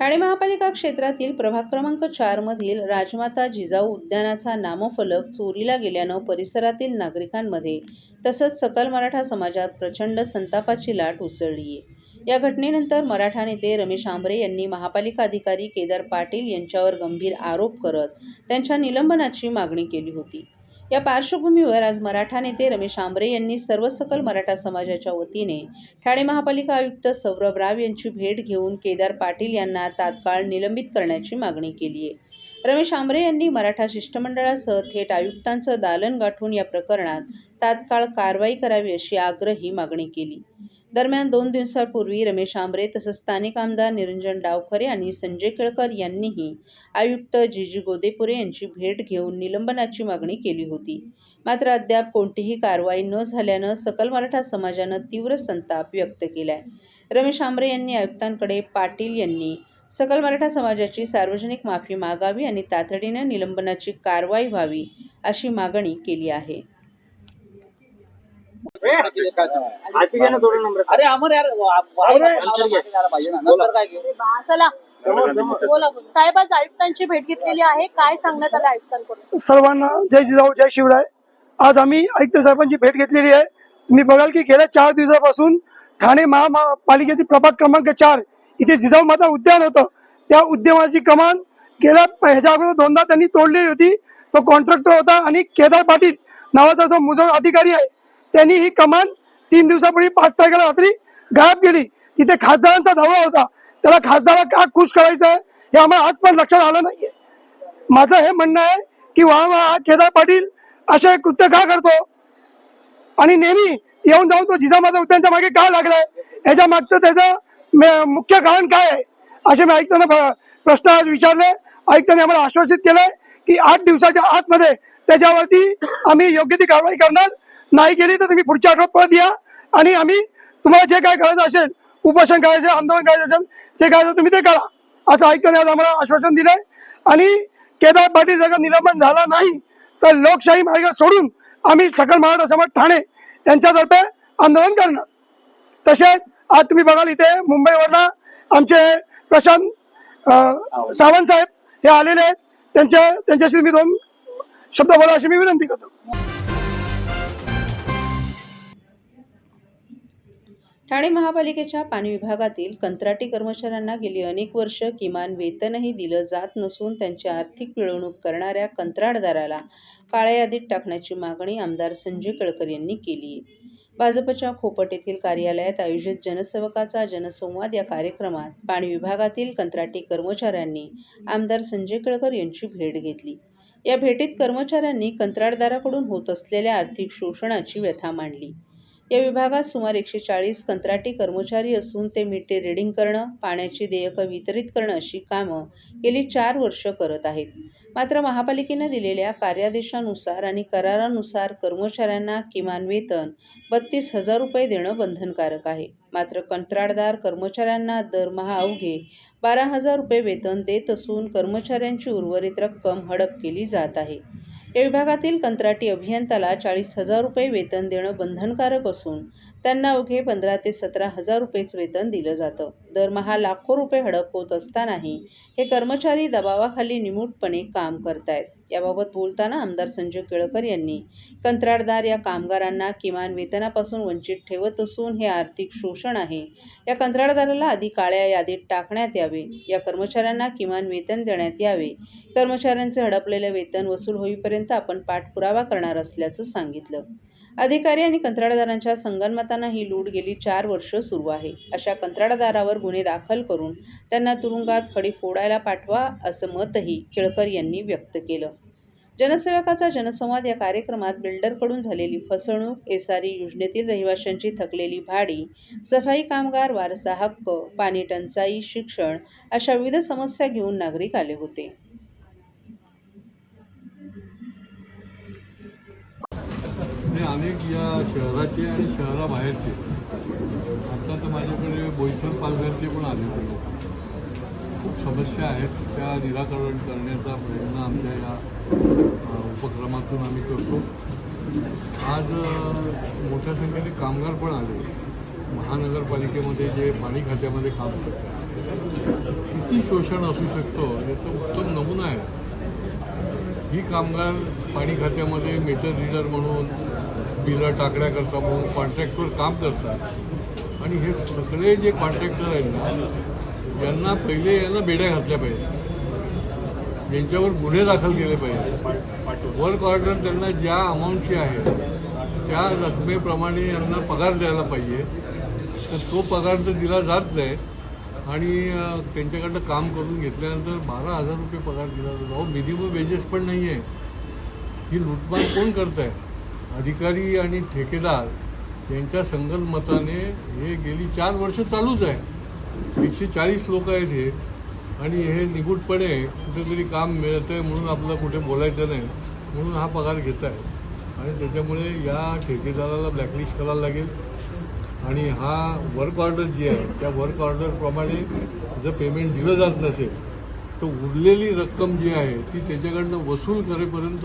ठाणे महापालिका क्षेत्रातील प्रभाग क्रमांक चारमधील राजमाता जिजाऊ उद्यानाचा नामफलक चोरीला गेल्यानं परिसरातील नागरिकांमध्ये तसंच सकल मराठा समाजात प्रचंड संतापाची लाट उसळली आहे. या घटनेनंतर मराठा नेते रमेश आंबरे यांनी महापालिका अधिकारी केदार पाटील यांच्यावर गंभीर आरोप करत त्यांच्या निलंबनाची मागणी केली होती. या पार्श्वभूमीवर आज मराठा नेते रमेश आंबरे यांनी सर्व सकल मराठा समाजाच्या वतीने ठाणे महापालिका आयुक्त सौरभ राव यांची भेट घेऊन केदार पाटील यांना तात्काळ निलंबित करण्याची मागणी केली आहे. रमेश आंबरे यांनी मराठा शिष्टमंडळासह थेट आयुक्तांचं दालन गाठून या प्रकरणात तात्काळ कारवाई करावी अशी आग्रही मागणी केली. दरम्यान दोन दिवसांपूर्वी रमेश आंबरे तसंच स्थानिक आमदार निरंजन डावखरे आणि संजय केळकर यांनीही आयुक्त जी जी गोदेपुरे यांची भेट घेऊन निलंबनाची मागणी केली होती. मात्र अद्याप कोणतीही कारवाई न झाल्यानं सकल मराठा समाजानं तीव्र संताप व्यक्त केलाय. रमेश आंबरे यांनी आयुक्तांकडे पाटील यांनी सकल मराठा समाजाची सार्वजनिक माफी मागावी आणि तातडीनं निलंबनाची कारवाई व्हावी अशी मागणी केली आहे हाती घे ना थोडं नंबर अरे अमर यार चला. बोला बोला. साहेब आज आयुक्तांची भेट घेतलेली आहे. काय सांगण्यात आलं आयुक्तांकडून? सर्वांना जय जिजाऊ जय शिवराय. आज आम्ही आयुक्त साहेबांची भेट घेतलेली आहे. तुम्ही बघाल की गेल्या चार दिवसापासून ठाणे महापालिकेतील प्रभाग क्रमांक चार इथे जिजाऊ माता उद्यान होतं. त्या उद्यानाची कमान गेल्या ह्याच्या अगोदर दोनदा त्यांनी तोडलेली होती. तो कॉन्ट्रॅक्टर होता आणि केदार पाटील नावाचा जो मुजोर अधिकारी आहे त्यांनी ही कमान तीन दिवसापूर्वी पाच तारखेला रात्री गायब गेली तिथे खासदारांचा धावा होता. त्याला खासदारा का खुश करायचं आहे हे आम्हाला आज पण लक्षात आलं नाहीये. माझं हे म्हणणं आहे की वारंवार हा केदार पाटील असे कृत्य का करतो? आणि नेहमी येऊन जाऊन तो जिजामाता उद्यानच्या मागे का लागलाय? याच्या मागचं त्याचं मुख्य कारण काय आहे? असे मी ऐकताना प्रश्न आज विचारले. ऐकताना आम्हाला आश्वासित केलंय की आठ दिवसाच्या आतमध्ये त्याच्यावरती आम्ही योग्य ती कारवाई करणार. नाही केली तर तुम्ही पुढच्या आठवड्यात परत या. आणि आम्ही तुम्हाला जे काय करायचं असेल उपोषण करायचं आंदोलन करायचं असेल ते करायचं तुम्ही ते करा. असं ऐकताना आज आम्हाला आश्वासन दिलंय. आणि केदार पाटील जर निलंबन झाला नाही तर लोकशाही मार्ग सोडून आम्ही सकल महाराष्ट्र समाज ठाणे यांच्यातर्फे आंदोलन करणार. तसेच आज तुम्ही बघाल इथे मुंबईवरनं आमचे प्रशांत सावंत साहेब हे आलेले आहेत. त्यांच्या त्यांच्याशी मी दोन शब्द बोला अशी मी विनंती करतो. ठाणे महापालिकेच्या पाणी विभागातील कंत्राटी कर्मचाऱ्यांना गेली अनेक वर्ष किमान वेतनही दिलं जात नसून त्यांची आर्थिक पिळवणूक करणाऱ्या कंत्राटदाराला काळ्या यादीत टाकण्याची मागणी आमदार संजय केळकर यांनी केली. आहे भाजपच्या खोपट येथील कार्यालयात आयोजित जनसेवकाचा जनसंवाद या कार्यक्रमात पाणी विभागातील कंत्राटी कर्मचाऱ्यांनी आमदार संजय केळकर यांची भेट घेतली. या भेटीत कर्मचाऱ्यांनी कंत्राटदाराकडून होत असलेल्या आर्थिक शोषणाची व्यथा मांडली. या विभागात सुमारे एकशे चाळीस कंत्राटी कर्मचारी असून ते मीटे रिडिंग करणं पाण्याची देयकं वितरित करणं अशी कामं गेली चार वर्ष करत आहेत. मात्र महापालिकेनं दिलेल्या कार्यादेशानुसार आणि करारानुसार कर्मचाऱ्यांना किमान वेतन बत्तीस हजार रुपये देणं बंधनकारक आहे. मात्र कंत्राटदार कर्मचाऱ्यांना दरमहा अवघे बारा हजार रुपये वेतन देत असून कर्मचाऱ्यांची उर्वरित रक्कम हडप केली जात आहे. या विभागातील कंत्राटी अभियंत्याला चाळीस हजार रुपये वेतन देणं बंधनकारक असून त्यांना अवघे पंधरा ते सतरा हजार रुपयेच वेतन दिलं जातं. दरमहा लाखो रुपये हडप होत असतानाही हे कर्मचारी दबावाखाली निमूटपणे काम करतायत. याबाबत बोलताना आमदार संजय केळकर यांनी कंत्राटदार या कामगारांना किमान वेतनापासून वंचित ठेवत असून हे आर्थिक शोषण आहे. या कंत्राटदाराला आधी काळ्या यादीत टाकण्यात यावे. या कर्मचाऱ्यांना किमान वेतन देण्यात यावे. कर्मचाऱ्यांचे हडपलेले वेतन वसूल होईपर्यंत आपण पाठपुरावा करणार असल्याचं सांगितलं. अधिकारी आणि कंत्राटदारांच्या संगनमतानं ही लूट गेली चार वर्ष सुरू आहे. अशा कंत्राटदारावर गुन्हे दाखल करून त्यांना तुरुंगात खडी फोडायला पाठवा असं मतही केळकर यांनी व्यक्त केलं. जनसेवकाचा जनसंवाद या कार्यक्रमात बिल्डरकडून झालेली फसवणूक एसआरई योजनेतील रहिवाशांची थकलेली भाडी सफाई कामगार वारसा हक्क पाणी टंचाई शिक्षण अशा विविध समस्या घेऊन नागरिक आले होते. अनेक या शहराचे आणि शहराबाहेरचे. आता तर माझ्याकडे बोईसर पालघरचे पण आले होते. लोक खूप समस्या आहेत. त्या निराकरण करण्याचा प्रयत्न आमच्या या उपक्रमातून आम्ही करतो. आज मोठ्या संख्येने कामगार पण आले. महानगरपालिकेमध्ये जे पाणी खात्यामध्ये काम करतात. किती शोषण असू शकतं याचं उत्तम नमुना आहे. ही कामगार पाणी खात्यामध्ये मीटर रीडर म्हणून बिलं टाकण्याकरता म्हणून कॉन्ट्रॅक्टवर काम करतात. आणि हे सगळे जे कॉन्ट्रॅक्टर आहेत ना यांना पहिले यांना बेड्या घातल्या पाहिजे यांच्यावर गुन्हे दाखल केले पाहिजे वर्क ऑर्डर त्यांना ज्या अमाऊंटची आहे त्या रकमेप्रमाणे यांना पगार द्यायला पाहिजे. तर तो पगार तर दिला जात नाही. आणि त्यांच्याकडनं काम करून घेतल्यानंतर बारा हजार रुपये पगार दिला जातो. अहो मिनिमम वेजेस पण नाही आहे ही लुटमार कोण करत आहे अधिकारी आणि ठेकेदार यांच्या संगनमताने हे गेली चार वर्ष चालूच आहे. एकशे चाळीस लोक आहेत हे. आणि हे निगूटपणे कुठेतरी काम मिळतंय म्हणून आपलं कुठे बोलायचं नाही. म्हणून हा पगार घेत आहे आणि त्याच्यामुळे या ठेकेदाराला ब्लॅकलिस्ट करायला लागेल. आणि हा वर्क ऑर्डर जी आहे त्या वर्क ऑर्डरप्रमाणे जर पेमेंट दिलं जात नसेल तर उरलेली रक्कम जी आहे ती त्याच्याकडनं वसूल करेपर्यंत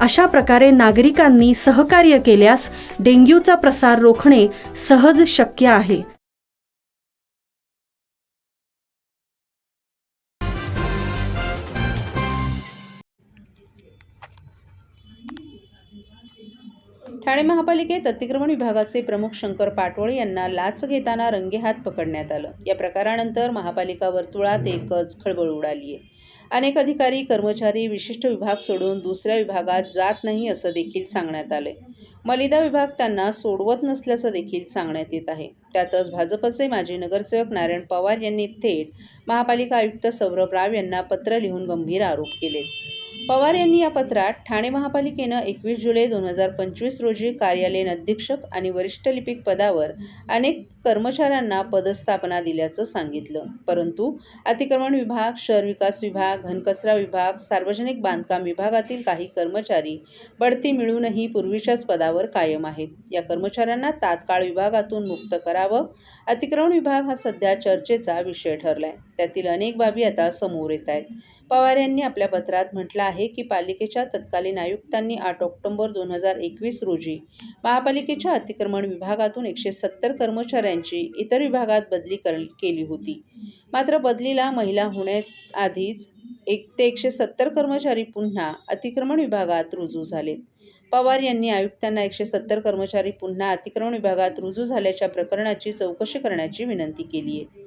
अशा प्रकारे नागरिकांनी सहकार्य केल्यास डेंग्यूचा प्रसार रोखणे सहज शक्य आहे. ठाणे महापालिकेत अतिक्रमण विभागाचे प्रमुख शंकर पाटोळे यांना लाच घेताना रंगेहात पकडण्यात आलं. या प्रकारानंतर महापालिका वर्तुळात एकच खळबळ उडाली आहे अनेक अधिकारी कर्मचारी विशिष्ट विभाग सोडून दुसऱ्या विभागात जात नाही असं देखील सांगण्यात आलं. मलिदा विभाग त्यांना सोडवत नसल्याचं देखील सांगण्यात येत आहे. त्यातच भाजपचे माजी नगरसेवक नारायण पवार यांनी थेट महापालिका आयुक्त सौरभ राव यांना पत्र लिहून गंभीर आरोप केले. पवार यांनी या पत्रात ठाणे महापालिकेनं एकवीस जुलै दोन हजार पंचवीस रोजी कार्यालयीन अधीक्षक आणि वरिष्ठ लिपिक पदावर अनेक कर्मचाऱ्यांना पदस्थापना दिल्याचं सांगितलं. परंतु अतिक्रमण विभाग शहर विकास विभाग घनकचरा विभाग सार्वजनिक बांधकाम विभागातील काही कर्मचारी बढती मिळूनही पूर्वीच्याच पदावर कायम आहेत. या कर्मचाऱ्यांना तात्काळ विभागातून मुक्त करावं. अतिक्रमण विभाग हा सध्या चर्चेचा विषय ठरलाय. त्यातील अनेक बाबी आता समोर येत आहेत. पवार यांनी आपल्या पत्रात म्हटलं आहे की पालिकेच्या तत्कालीन आयुक्तांनी आठ ऑक्टोबर दोन हजार एकवीस रोजी महापालिकेच्या अतिक्रमण विभागातून एकशे सत्तर कर्मचाऱ्यांची इतर विभागात बदली कर केली होती. मात्र बदलीला महिला होण्याआधीच एक ते एकशे सत्तर कर्मचारी पुन्हा अतिक्रमण विभागात रुजू झाले पवार यांनी आयुक्तांना एकशे सत्तर कर्मचारी पुन्हा अतिक्रमण विभागात रुजू झाल्याच्या प्रकरणाची चौकशी करण्याची विनंती केली आहे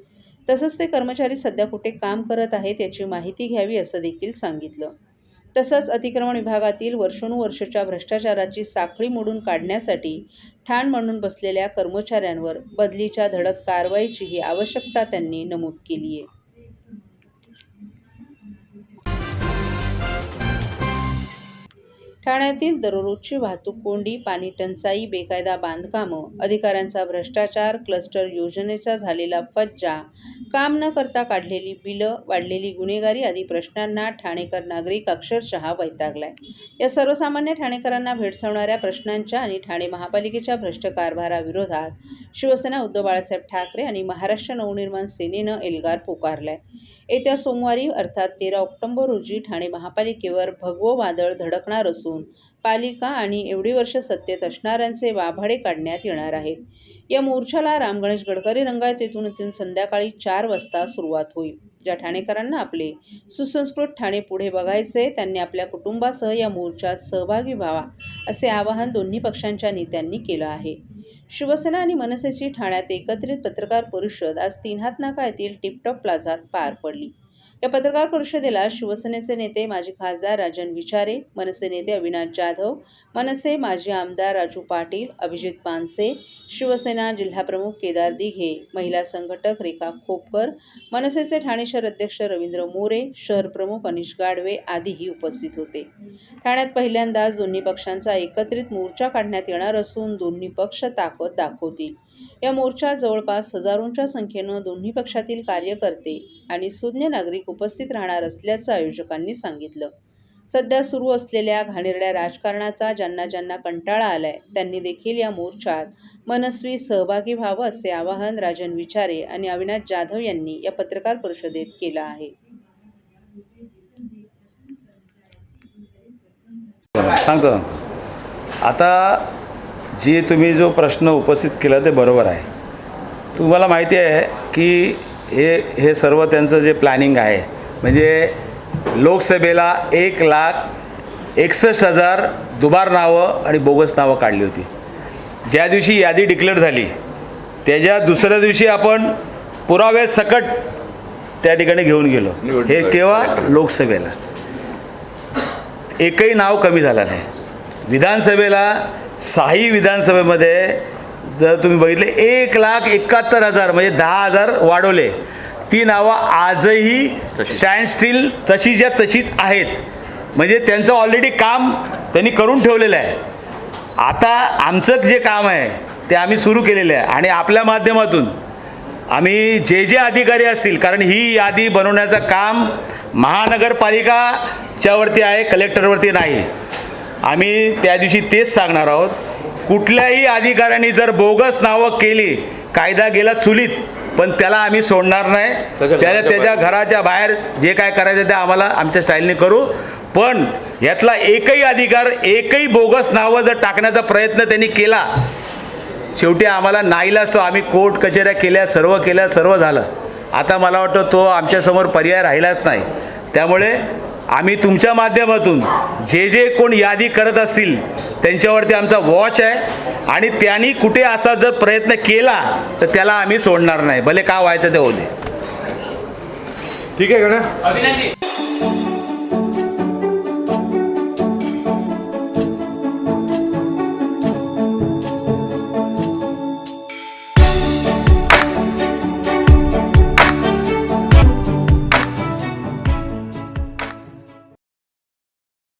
तसंच ते कर्मचारी सध्या कुठे काम करत आहेत याची माहिती घ्यावी असं देखील सांगितलं. तसंच अतिक्रमण विभागातील वर्षानुवर्षच्या भ्रष्टाचाराची साखळी मोडून काढण्यासाठी ठाण म्हणून बसलेल्या कर्मचाऱ्यांवर बदलीच्या धडक कारवाईचीही आवश्यकता त्यांनी नमूद केली आहे ठाण्यातील दररोजची वाहतूक कोंडी पाणी टंचाई बेकायदा बांधकामं अधिकाऱ्यांचा भ्रष्टाचार क्लस्टर योजनेचा झालेला फज्जा काम न करता काढलेली बिलं वाढलेली गुन्हेगारी आदी प्रश्नांना ठाणेकर नागरिक अक्षरशः वैतागलाय. या सर्वसामान्य ठाणेकरांना भेडसावणाऱ्या प्रश्नांच्या आणि ठाणे महापालिकेच्या भ्रष्ट कारभाराविरोधात शिवसेना उद्धव बाळासाहेब ठाकरे आणि महाराष्ट्र नवनिर्माण सेनेनं एल्गार पुकारलाय. येत्या सोमवारी अर्थात तेरा ऑक्टोबर रोजी ठाणे महापालिकेवर भगवं वादळ धडकणार असून पालिका आणि एवढी वर्ष सत्तेत असणाऱ्यांचे वाभाडे काढण्यात येणार आहेत. या मोर्चाला रामगणेश गडकरी रंगायत येथून येथून संध्याकाळी चार वाजता सुरुवात होईल. ज्या ठाणेकरांना आपले सुसंस्कृत ठाणे पुढे बघायचे त्यांनी आपल्या कुटुंबासह या मोर्चात सहभागी व्हावा असे आवाहन दोन्ही पक्षांच्या नेत्यांनी केलं आहे. शिवसेना आणि मनसेची ठाण्यात एकत्रित पत्रकार परिषद आज तीनहात नाका येथील टिपटॉप प्लाझात पार पडली. या पत्रकार परिषदेला शिवसेनेचे नेते माजी खासदार राजन विचारे मनसे नेते अविनाश जाधव मनसे माजी आमदार राजू पाटील अभिजित पानसे शिवसेना जिल्हाप्रमुख केदार दिघे महिला संघटक रेखा खोपकर मनसेचे ठाणे शहर अध्यक्ष रवींद्र मोरे शहर प्रमुख अनिश गाडवे आदीही उपस्थित होते. ठाण्यात पहिल्यांदाच दोन्ही पक्षांचा एकत्रित मोर्चा काढण्यात येणार असून दोन्ही पक्ष ताकद दाखवतील. या मोर्चात जवळपास हजारोंच्या संख्येनं दोन्ही पक्षातील कार्यकर्ते आणि सुज्ञ नागरिक उपस्थित राहणार असल्याचं आयोजकांनी सांगितलं. सध्या सुरू असलेल्या घाणेरड्या राजकारणाचा ज्यांना ज्यांना कंटाळा आलाय त्यांनी देखील या मोर्चात मनस्वी सहभागी व्हावं असे आवाहन राजन विचारे आणि अविनाश जाधव यांनी या पत्रकार परिषदेत केलं आहे. सांगतो. आता जे तुम्ही जो प्रश्न उपस्थित केला ते बरोबर आहे. तुम्हाला माहिती आहे की हे हे सर्व त्यांचं जे प्लॅनिंग आहे म्हणजे लोकसभेला एक लाख एकसष्ट हजार दुबार नावं आणि बोगस नावं काढली होती. ज्या दिवशी यादी डिक्लेअर झाली त्याच्या दुसऱ्या दिवशी आपण पुरावे सकट त्या ठिकाणी घेऊन गेलो. हे केव्हा? लोकसभेला. एकही नाव कमी झालं नाही. विधानसभेला साही विधानसभेमध्ये जर तुम्ही बघितले एक लाख एकाहत्तर हजार म्हणजे दहा हजार वाढवले. ती नावं आजही स्टँड स्टील तशीच्या तशीच आहेत. म्हणजे त्यांचं ऑलरेडी काम त्यांनी करून ठेवलेलं आहे. आता आमचं जे काम आहे ते आम्ही सुरू केलेलं आहे. आणि आपल्या माध्यमातून आम्ही जे जे अधिकारी असतील कारण ही यादी बनवण्याचं काम महानगरपालिकाच्यावरती आहे कलेक्टरवरती नाही. आम्ही त्या दिवशी तेच सांगणार आहोत. कुठल्याही अधिकाऱ्यांनी जर बोगस नावं केली कायदा गेला चुलीत पण त्याला आम्ही सोडणार नाही. त्याच्या त्याच्या घराच्या बाहेर. जे काय करायचं ते आम्हाला आमच्या स्टाईलने करू. पण यातला एकही अधिकार एकही बोगस नावं जर टाकण्याचा प्रयत्न त्यांनी केला शेवटी आम्हाला नाईला सो आम्ही कोर्ट कचेऱ्या केल्या सर्व केल्या सर्व झालं. आता मला वाटतं तो आमच्यासमोर पर्याय राहिलाच नाही. त्यामुळे आम्ही तुमच्या माध्यमातून जे जे कोण यादी करत असतील त्यांच्यावरती आमचा वॉच आहे. आणि त्यांनी कुठे असा जर प्रयत्न केला तर त्याला आम्ही सोडणार नाही. भले का व्हायचं ते दे. ठीक आहे का